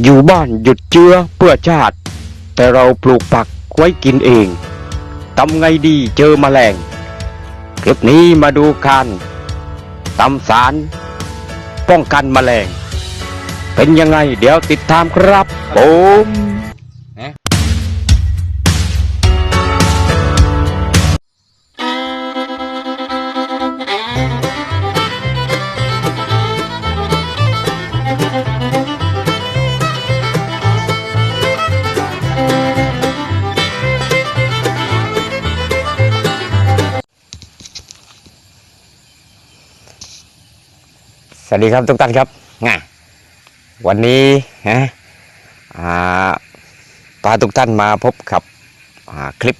อยู่บ้านหยุดเชื้อเพื่อชาติ แต่เราปลูกผักไว้กินเองทำไงดีเจอแมลง คลิปนี้มาดูการตำสาร ป้องกันแมลง เป็นยังไงเดี๋ยวติดตามครับผม วัสดีครับทุกท่านครับง่ะวันนี้ฮะพาทุกท่านมาพบกับคลิป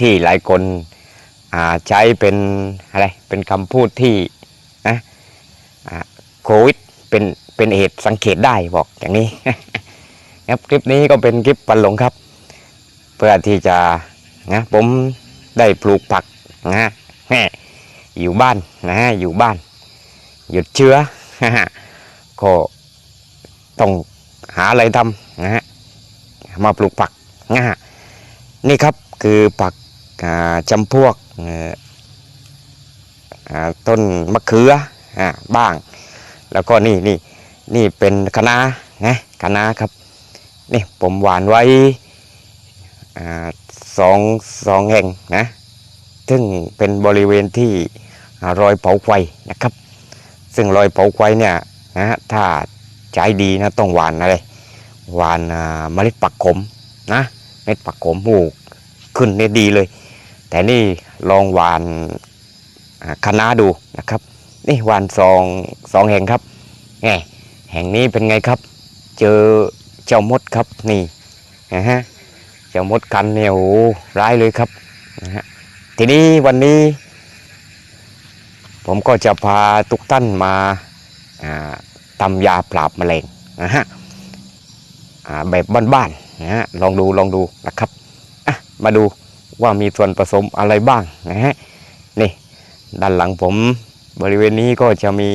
ที่หลายคนใช้เป็นอะไรเป็นคำพูดที่นะโควิดเป็นเป็นเหตุสังเกตได้บอกอย่างนี้ครับคลิปนี้ก็เป็นคลิปปันหลงครับ เพื่อที่จะนะผมได้ปลูกผักนะอยู่บ้านนะฮะอยู่บ้าน หยุดเชื้อก็ต้องหาอะไรทำนะฮะมาปลูกผักนะฮะนี่ครับคือผักจำพวกต้นมะเขือบ้าง แล้วก็นี่นี่นี่เป็นคะน้านะคะน้าครับนี่ผมหวานไว้สองสองแห่งนะ ซึ่งเป็นบริเวณที่อรอยเผาไฟนะครับ ซึ่งรอยเผาไฟเนี่ยนะฮะถ้าใจดีนะต้องหวานอะไรหวานเมล็ดปักขมนะเมล็ดปักขมหูขึ้นเนี่ยดีเลย แต่นี่ลองหวานอ่าคะน้าดูนะครับ นี่หวานสองสองแห่งครับแหมแห่งนี้เป็นไงครับ เจอเจ้ามดครับนี่นะฮะเจ้ามดกันเนี่ยโอ้โหร้ายเลยครับนะฮะทีนี้วันนี้ ผมก็จะพาทุกท่านมาทำยาปราบแมลงนะฮะแบบบ้านๆนะฮะลองดูลองดูนะครับมาดูว่ามีส่วนผสมอะไรบ้างนะฮะนี่ด้านหลังผมบริเวณนี้ก็จะมี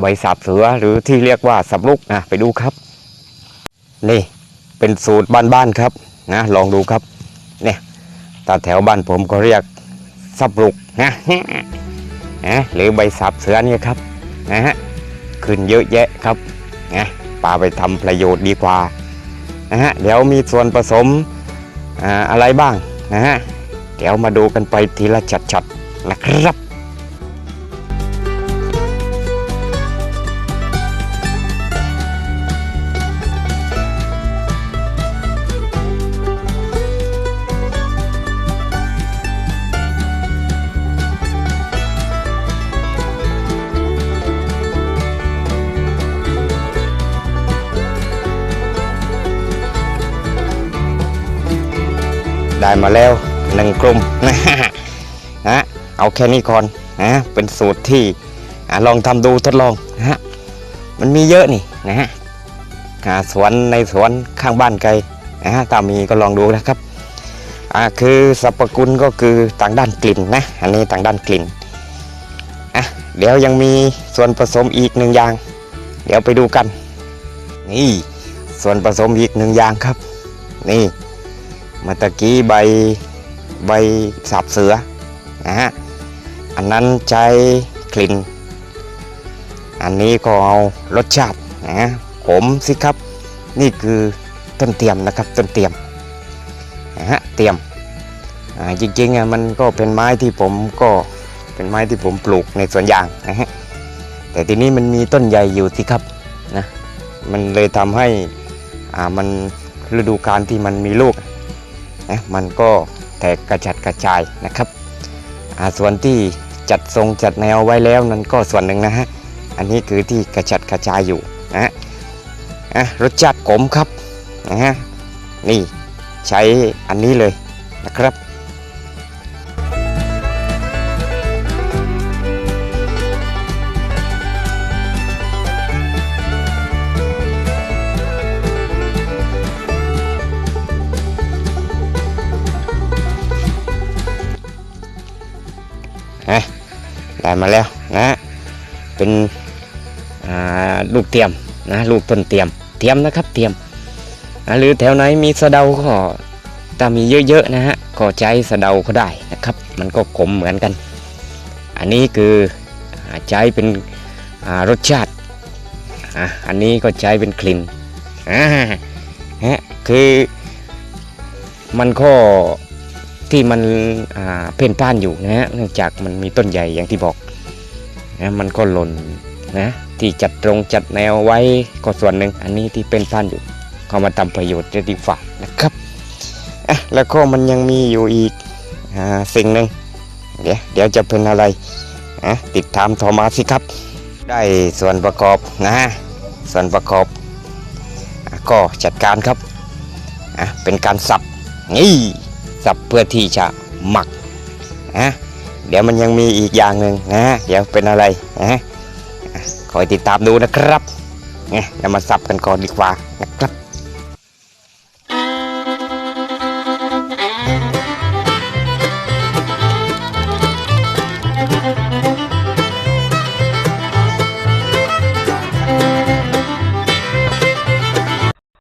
ใบสาบเสือหรือที่เรียกว่าสับลูกนะไปดูครับ นี่เป็นสูตรบ้านๆครับนะลองดูครับเนี่ยตาแถวบ้านผมก็เรียกสับลูกนะ นะหรือใบสับเสือเนี่ยครับนะฮะขึ้นเยอะแยะครับนะปาไปทำประโยชน์ดีกว่านะฮะเดี๋ยวมีส่วนผสมอ่าอะไรบ้างนะฮะเดี๋ยวมาดูกันไปทีละชัดๆนะครับ ได้มาแล้วหนึ่งกลุ่มนะฮะนะเอาแค่นี้ก่อนนะเป็นสูตรที่ลองทำดูทดลองนะฮะมันมีเยอะนี่นะฮะสวนในสวนข้างบ้านไกลนะฮะถ้ามีก็ลองดูนะครับอ่าคือสรรพคุณก็คือต่างด้านกลิ่นนะอันนี้ต่างด้านกลิ่นอะเดี๋ยวยังมีส่วนผสมอีกหนึ่งอย่าง เดี๋ยวไปดูกัน นี่ส่วนผสมอีกหนึ่งอย่างครับ นี่ เมื่อกี้ใบใบสาบเสือนะฮะอันนั้นใช้กลิ่น อันนี้ก็เอารสชาตินะฮะขมสิครับ นี่คือต้นเทียมนะครับต้นเทียมนะฮะเทียมจริงๆอะมันก็เป็นไม้ที่ผมก็เป็นไม้ที่ผมปลูกในสวนยางนะฮะแต่ทีนี้มันมีต้นใหญ่อยู่สิครับนะมันเลยทำให้อ่ามันฤดูกาลที่มันมีลูก นะมันก็แตกกระจัดกระจายนะครับส่วนที่จัดทรงจัดแนวไว้แล้วนั่นก็ส่วนหนึ่งนะฮะอันนี้คือที่กระจัดกระจายอยู่นะฮะอะรสชาติขมครับนะฮะนี่ใช้อันนี้เลยนะครับ ได้มาแล้วนะ เป็นลูกเตรียมนะลูกต้นเตรียมทียมนะครับเทียมหรือแถวไหนมีสะเดาก็ถ้ามีเยอะๆนะฮะก็ใช้สะเดาก็ได้นะครับ มันก็ขมเหมือนกัน อันนี้คือใช้เป็นรสชาติอันนี้ก็ใช้เป็นกลิ่นฮะคือมันก็ ที่มันเพ่นพ่านอยู่นะฮะเนื่องจากมันมีต้นใหญ่อย่างที่บอกนะมันก็หล่นนะที่จัดตรงจัดแนวไว้ก็ส่วนหนึ่งอันนี้ที่เป็นพ่านอยู่ก็มาทำประโยชน์จะดีฝ่านะครับอะแล้วก็มันยังมีอยู่อีกอ่าสิ่งหนึ่งเดี๋ยวเดี๋ยวจะเป็นอะไรอะติดตามทรมาสิครับ ได้ส่วนประกอบนะฮะส่วนประกอบก็จัดการครับอะเป็นการสับนี่ สับเพื่อที่จะหมักนะเดี๋ยวมันยังมีอีกอย่างหนึ่งนะเดี๋ยวเป็นอะไรนะคอยติดตามดูนะครับเนี่ยเรามาสับกันก่อนดีกว่านะครับ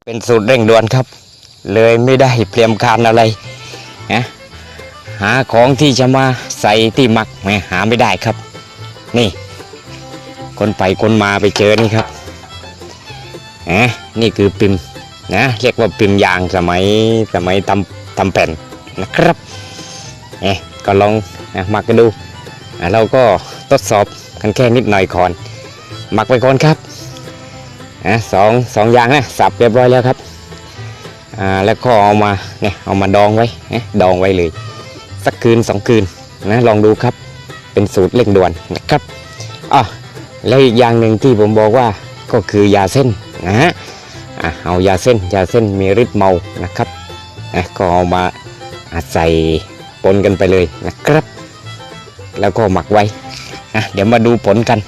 เป็นสูตรเร่งด่วนครับ เลยไม่ได้เตรียมการอะไร นะหาของที่จะมาใส่ที่มักแหมหาไม่ได้ครับ นี่ คนไปคนมาไปเจอนี่ครับนะนี่คือปิมนะเรียกว่าปิมยางสมัยสมัยทำทำแผ่นนะครับเนี่ยก็ลองนะมักกันดูอะเราก็ทดสอบกันแค่นิดหน่อยก่อน มักไปก่อนครับนะสองสองอย่างนะสับเรียบร้อยแล้วครับ อ่าแล้วก็เอามาเนี่ยเอามาดองไว้นะดองไว้เลย สักคืนสองคืนนะลองดูครับเป็นสูตรเร่งด่วนนะครับอ๋อแล้วอีกอย่างหนึ่งที่ผมบอกว่าก็คือยาเส้นนะฮะเอายาเส้นยาเส้นมีฤทธิ์เมานะครับนะก็เอามาใส่ปนกันไปเลยนะครับ แล้วก็หมักไว้นะเดี๋ยวมาดูผลกัน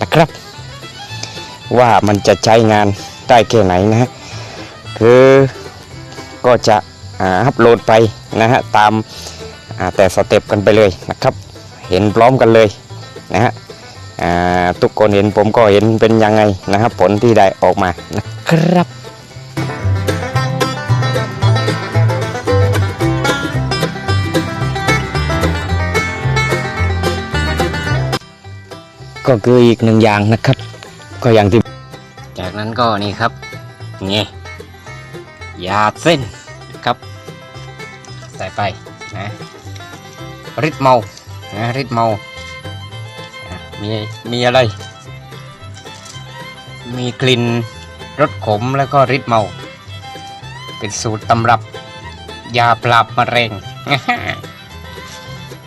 นะครับ ว่ามันจะใช้งานได้แค่ไหนนะฮะคือ ก็จะอัพโหลดไปนะฮะตามาแต่สเต็ปกันไปเลยนะครับ เห็นพร้อมกันเลยนะฮะทุกคนเห็นผมก็เห็นเป็นยังไงนะครับ ผลที่ได้ออกมานะครับก็คืออีกหนึ่งอย่างนะครับ ก็อย่างที่ จากนั้นก็นี่ครับนี่ยาเส้น ครับ ใส่ไปนะริดเมานะริดเมา มีมีอะไร มีกลิ่นรสขมแล้วก็ริดเมา เป็นสูตรตำรับ ยาปราบมะเร็ง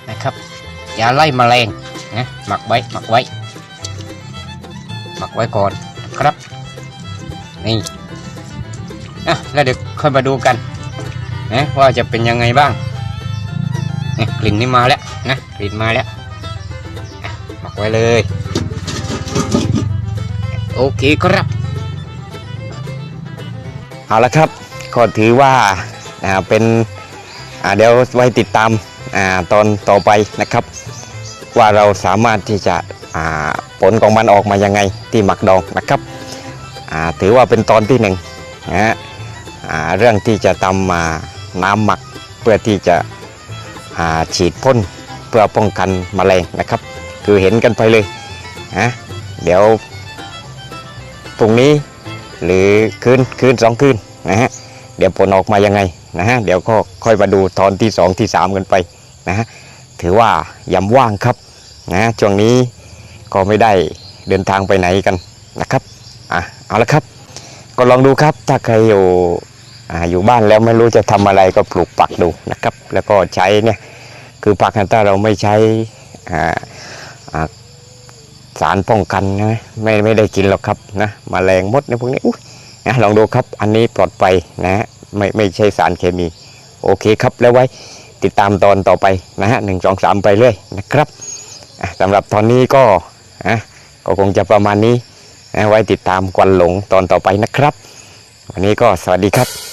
นะครับ ยาไล่มแมลงนะหมักไว้หมักไว้ หมักไว้ก่อนครับ นี่อะแล้วเดี๋ยวค่อยมาดูกัน นะว่าจะเป็นยังไงบ้างนี่กลิ่นนี่มาแล้วนะกลิ่นมาแล้วหมักไว้เลย โอเคครับ เอาละครับก็ถือว่าอ่าเป็นอ่าเดี๋ยวไว้ติดตามอ่าตอนต่อไปนะครับ ว่าเราสามารถที่จะอ่าผลของมันออกมายังไงที่หมักดองนะครับอ่าถือว่าเป็นตอนที่หนึ่งนะฮะอ่าเรื่องที่จะทำมา น้ำหมักเพื่อที่จะฉีดพ่นเพื่อป้องกันแมลงนะครับ คือเห็นกันไปเลยนะเดี๋ยวพรุ่งนี้หรือคืนคืนสองคืนนะฮะเดี๋ยวผลออกมายังไงนะฮะเดี๋ยวก็ค่อยมาดูตอนที่สองที่สามกันไปนะฮะถือว่ายำว่างครับนะช่วงนี้ก็ไม่ได้เดินทางไปไหนกันนะครับอะเอาละครับ ก็ลองดูครับถ้าใครอยู่ อยู่บ้านแล้วไม่รู้จะทำอะไรก็ปลูกปักดูนะครับ แล้วก็ใช้เนี่ยคือผักถ้าเราไม่ใช้สารป้องกันนะไม่ไม่ได้กินหรอกครับนะมแมลงมดในพวกนี้อุ๊ยนะลองดูครับอันนี้ปลอดภัยนะฮะไม่ไม่ใช่สารเคมี โอเคครับแล้วไว้ติดตามตอนต่อไปนะฮะหนึ่งสองสามไปเรื่อยนะครับสำหรับตอนนี้ก็อะก็คงจะประมาณนี้นะไว้ติดตามควันหลงตอนต่อไปนะครับ วันนี้ก็สวัสดีครับ